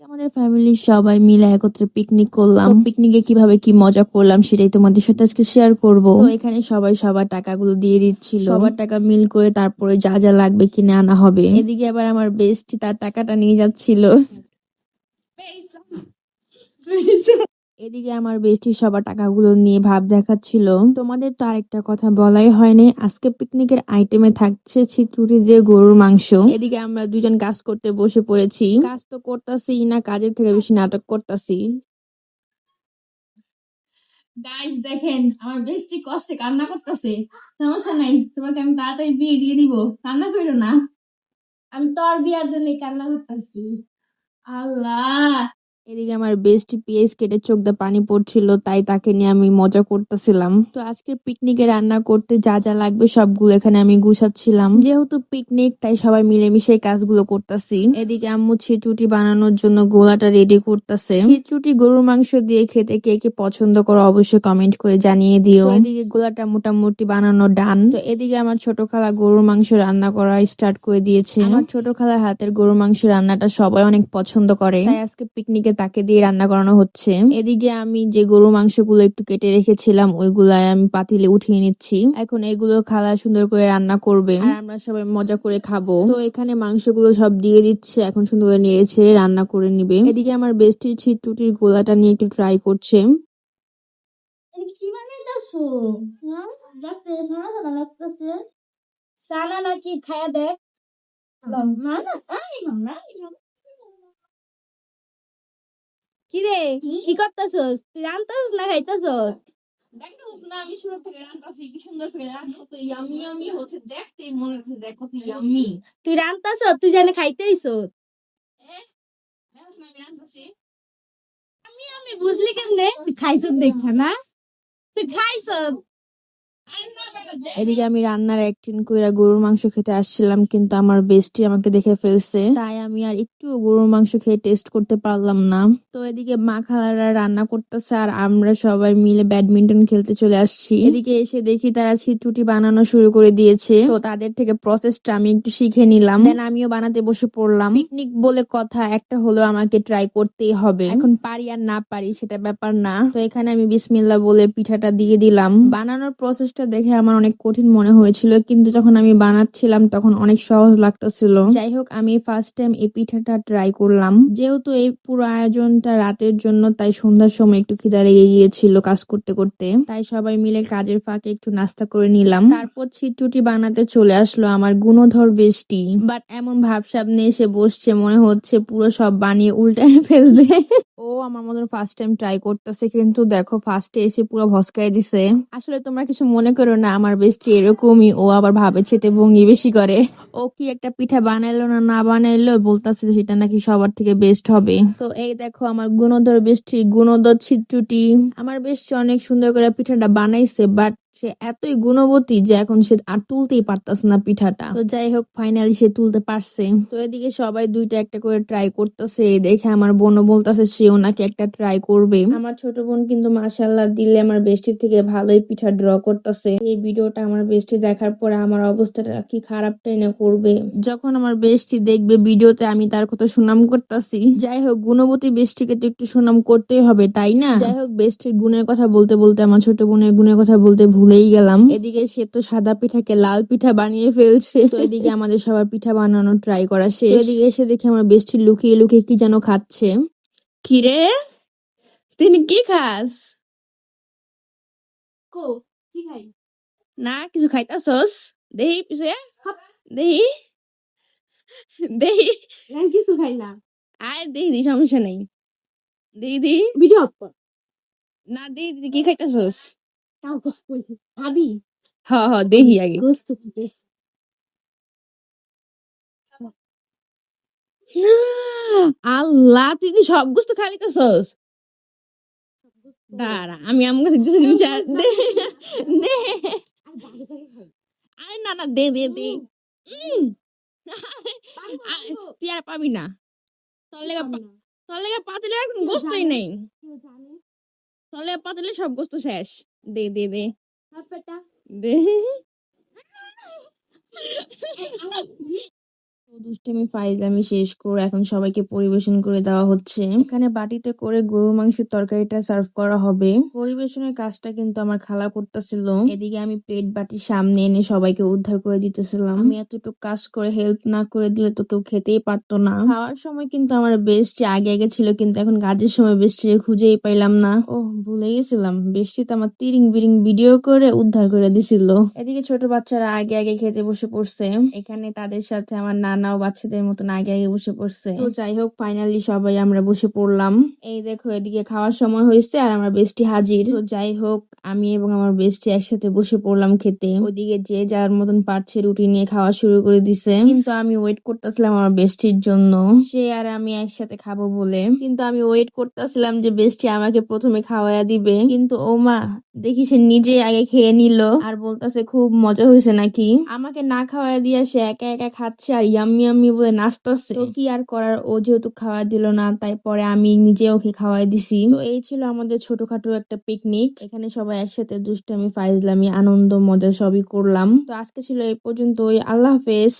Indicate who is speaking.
Speaker 1: আমাদের ফ্যামিলির সবাই মিলে একত্রে পিকনিক করলাম। পিকনিকে কীভাবে কি মজা করলাম সেটাই তোমাদের সাথে আজকে শেয়ার করব। তো এখানে সবাই সবার টাকাগুলো দিয়ে দিচ্ছিল। সবার টাকা মিল করে তারপরে যা যা লাগবে কিনে আনা হবে। এদিকে আবার আমার বেস্ট তার টাকাটা নিয়ে যাচ্ছিল। এদিকে আমার বেস্টি সবার টাকাগুলো নিয়ে ভাব দেখাচ্ছিল। তোমাদের তো আরেকটা কথা বলাই হয়নি। আজকে পিকনিকের আইটেমে থাকছে ছিচুড়ি দিয়ে গরুর মাংস। এদিকে আমরা দুজন কাজ করতে বসে পড়েছি। কাজ তো করতাছি না, কাজের থেকে বেশি নাটক করতাছি।
Speaker 2: গাইস দেখেন, আমার বেশি কষ্টে কান্না করতেছে। সমস্যা নাই, তোমাকে আমি তাড়াতাড়ি বিয়ে দিয়ে দিব। কান্না করো না। আমি তোর বিয়ার জন্য কান্না করতেছি। আল্লাহ!
Speaker 1: এদিকে আমার বেস্ট পেঁয়াজ কেটে চোখ দিয়ে পানি পড়ছিল, তাই তাকে নিয়ে আমি মজা করতেছিলাম। তো আজকে পিকনিকে রান্না করতে যা যা লাগবে সবগুলো এখানে আমি গুছাচ্ছিলাম। যেহেতু পিকনিক তাই সবাই মিলেমিশে কাজগুলো করতেছি। এদিকে আম্মু ছিচুটি বানানোর জন্য গোলাটা রেডি করতেছে। ছিচুটি গরুর মাংস দিয়ে খেতে কে কে পছন্দ করো অবশ্যই কমেন্ট করে জানিয়ে দিও। এদিকে গোলাটা মোটামুটি বানানো ডান তো এদিকে আমার ছোট খালা গরুর মাংস রান্না করা স্টার্ট করে দিয়েছে। আমার ছোট খালার হাতের গরুর মাংস রান্নাটা সবাই অনেক পছন্দ করে। তাই আজকে পিকনিকে তাকে দিয়ে রান্না করানো হচ্ছে। এদিকে আমি যে গরু মাংসগুলো একটু কেটে রেখেছিলাম ওইগুলাই আমি পাতিলে উঠিয়ে নিচ্ছি। এখন এগুলো খালা সুন্দর করে রান্না করবে। আর আমরা সবাই মজা করে খাব। তো এখানে মাংসগুলো সব দিয়ে দিচ্ছে। এখন সুন্দর করে নেড়ে ছেড়ে রান্না করে নিবে। এদিকে আমার বেস্টি ছিটুটির গোলাটা নিয়ে একটু ট্রাই করছে।
Speaker 2: এটা কি বানাইতেছো? হ্যাঁ লাগতেছে সানা সানা লাগতেছে। সানা নাকি খায়া দেখ। না না আই না। কি? রে কি করতেছস? তুই রান্তাছস না খাইতেছস?
Speaker 3: দেখতেছিস না আমি শুরু থেকে রান্তাছি কি সুন্দর করে রান্না ইয়ামি ইয়ামি হচ্ছে দেখতেই মনে হচ্ছে দেখ কত ইয়ামি
Speaker 2: তুই তুই জানে
Speaker 3: আমি
Speaker 2: বুঝলি কেমনে? তুই খাইছস দেখা না? তুই
Speaker 3: যে
Speaker 1: এদিকে আমি রান্নার একদিন কইরা গরুর মাংস খেতে আসছিলাম, কিন্তু আমার বেস্টি আমাকে দেখে ফেলছে। তাই আমি আর একটু গরুর মাংস খেয়ে টেস্ট করতে পারলাম না। তো এদিকে মা খালারা রান্না করতেছে আর আমরা সবাই মিলে ব্যাডমিন্টন খেলতে চলে আসছি। এদিকে এসে দেখি তারা ছিটুটি বানানো শুরু করে দিয়েছে। তো তাদের থেকে প্রসেসটা আমি একটু শিখে নিলাম। দেন আমিও বানাতে বসে পড়লাম। পিকনিক বলে কথা একটা হলো আমাকে ট্রাই করতেই হবে। এখন পারি আর না পারি সেটা ব্যাপার না। তো এখানে আমি বিসমিল্লা বলে পিঠাটা দিয়ে দিলাম। বানানোর প্রসেসটা দেখে আমার অনেক কঠিন মনে হয়েছিল, কিন্তু যখন আমি বানাচ্ছিলাম তখন অনেক সহজ লাগতেছিল। যাই হোক আমি ফার্স্ট টাইম এই পিঠাটা ট্রাই করলাম। যেহেতু এই পুরো আয়োজনটা রাতের জন্য, তাই সন্ধ্যার সময় একটু খিদা লেগে গিয়েছিল কাজ করতে করতে। তাই সবাই মিলে কাজের ফাঁকে একটু নাস্তা করে নিলাম। তারপর ছিটুটি বানাতে চলে আসলো আমার গুণধর বেশটি বাট এমন ভাবসাব নিয়ে এসে বসছে, মনে হচ্ছে পুরো সব বানিয়ে উল্টায় ফেলবে। ও আমার মতন ফার্স্ট টাইম ট্রাই করতেছে, কিন্তু দেখো ফার্স্টে এসে পুরো ভসকাই দিছে। আসলে তোমরা কিছু মনে করো না, আমার বেশটি এরকমই, ও আবার ভাবে ছেতে ভঙ্গি বেশি করে। ও কি একটা পিঠা বানাইলো না না বানাইলো, বলতাছে সেটা নাকি সবার থেকে বেস্ট হবে। তো এই দেখো আমার গুণধর বেশটি গুণধর ছিট্টুটি আমার বেশ অনেক সুন্দর করে পিঠাটা বানাইছে বাট সে এতই গুণবতী যে এখন সে আর তুলতেই পারতাছে না পিঠাটা। তো যাই হোক ফাইনালি সে তুলতে পারছে। তো এদিকে সবাই দুইটা একটা করে ট্রাই করতেছে। দেখে আমার বোনও বলতেছে সেও নাকি একটা ট্রাই করবে। আমার ছোট বোন কিন্তু মাসাল্লাহ দিলে আমার বেস্টির থেকে ভালোই পিঠা ড্র করতেছে। এই ভিডিওটা আমার বেস্টি দেখার পরে আমার অবস্থাটা কি খারাপটাই না করবে। যখন আমার বেস্টি দেখবে ভিডিওতে, আমি তার কথা সুনাম করতেছি। যাই হোক, গুণবতী বেস্টিকে তো একটু সুনাম করতেই হবে, তাই না? যাই হোক বেস্টির গুণের কথা বলতে বলতে, আমার ছোট বোনের গুণের কথা বলতে ভুলেই গেলাম। এদিকে সে তো সাদা পিঠাকে লাল পিঠা বানিয়ে ফেলছে। তো এদিকে আমাদের সবার পিঠা বানানো ট্রাই করা শেষ। এদিকে এসে দেখে আমার বেস্টি লুকিয়ে লুকিয়ে কি যেন খাচ্ছে। কিরে? তিনি কি খাস?
Speaker 2: কো কি খাই?
Speaker 1: না কিছু খাইতাছস? দেহি পিছে। দেহি? দেহি?
Speaker 2: কিছু খাইলাম
Speaker 1: আর দেহি দি সমস্যা নেই। দেহি দি।
Speaker 2: ভিডিও
Speaker 1: না দেহি দি কি খাইতাছস?
Speaker 2: কইছি ভাবি
Speaker 1: দেহি আগে
Speaker 2: গোস্ত
Speaker 1: আল্লাহ তুই সব গুস্ত দাঁড়া আমি আম কাছে দিতেছি বিচার দে দে
Speaker 2: আর
Speaker 1: না না দে দে দে। তুই আর পাবি না তোর লেগে। তোর লেগে পাতিলে এখন গোস্তই নেই
Speaker 2: কেউ
Speaker 1: পাতলে সব গোস্ত শেষ। দে দে দে। দে। দুষ্টামি, ফাইজলামি শেষ করে এখন সবাইকে পরিবেশন করে দেওয়া হচ্ছে। এখানে বাটিতে করে গরুর মাংসের তরকারিটা সার্ভ করা হবে। পরিবেশনের কাজটা কিন্তু আমার খালা করতেছিল। এদিকে আমি প্লেট বাটি সামনে এনে সবাইকে উদ্ধার করে দিতেছিলাম। আমি এতটুকু কাজ করে হেল্প না করে দিলে তো কেউ খেতেই পারতো না। খাওয়ার সময় কিন্তু আমার বেস্টি আগে আগে ছিল, কিন্তু এখন কাজের সময় বেস্টি খুঁজেই পাইলাম না। ও ভুলে গেছিলাম। বেস্টি তো আমার তিরিং বিরিং ভিডিও করে উদ্ধার করে দিছিল। এদিকে ছোট বাচ্চারা আগে আগে খেতে বসে পড়ছে। এখানে তাদের সাথে আমার নানাও বাচ্চাদের মতন আগে আগে বসে পড়ছে। তো যাই হোক ফাইনালি সবাই আমরা বসে পড়লাম। এই দেখো, এদিকে খাওয়ার সময় হয়েছে আর আমার বেস্টি হাজির। তো যাই হোক, আমি এবং আমার বেস্টি একসাথে বসে পড়লাম খেতে। ওইদিকে যে যার মতন পাচ্ছে রুটি নিয়ে খাওয়া শুরু করে দিছে। কিন্তু আমি ওয়েট করতেছিলাম আমার বেস্টির জন্য। সে আর আমি একসাথে খাব বলে। কিন্তু আমি ওয়েট করতেছিলাম যে বেস্টি আমাকে প্রথমে খাওয়াইয়া দিবে। কিন্তু ও মা, দেখি সে নিজে আগে খেয়ে নিল। আর বলতেছে, খুব মজা হয়েছে নাকি? আমাকে না খাওয়াই দিয়া সে একা একা খাচ্ছে আর ইয়াম্মি আমি বলে নাচতেছে তো কি আর করার? ও যেহেতু খাওয়া দিল না তাই পরে আমি নিজে ওকে খাওয়াই দিছি। তো এই ছিল আমাদের ছোটখাটো একটা পিকনিক এখানে সবাই একসাথে দুষ্টামি ফাইজলামি আনন্দ মজা সবই করলাম। তো আজকে ছিল এই পর্যন্তই। আল্লাহ হাফেজ।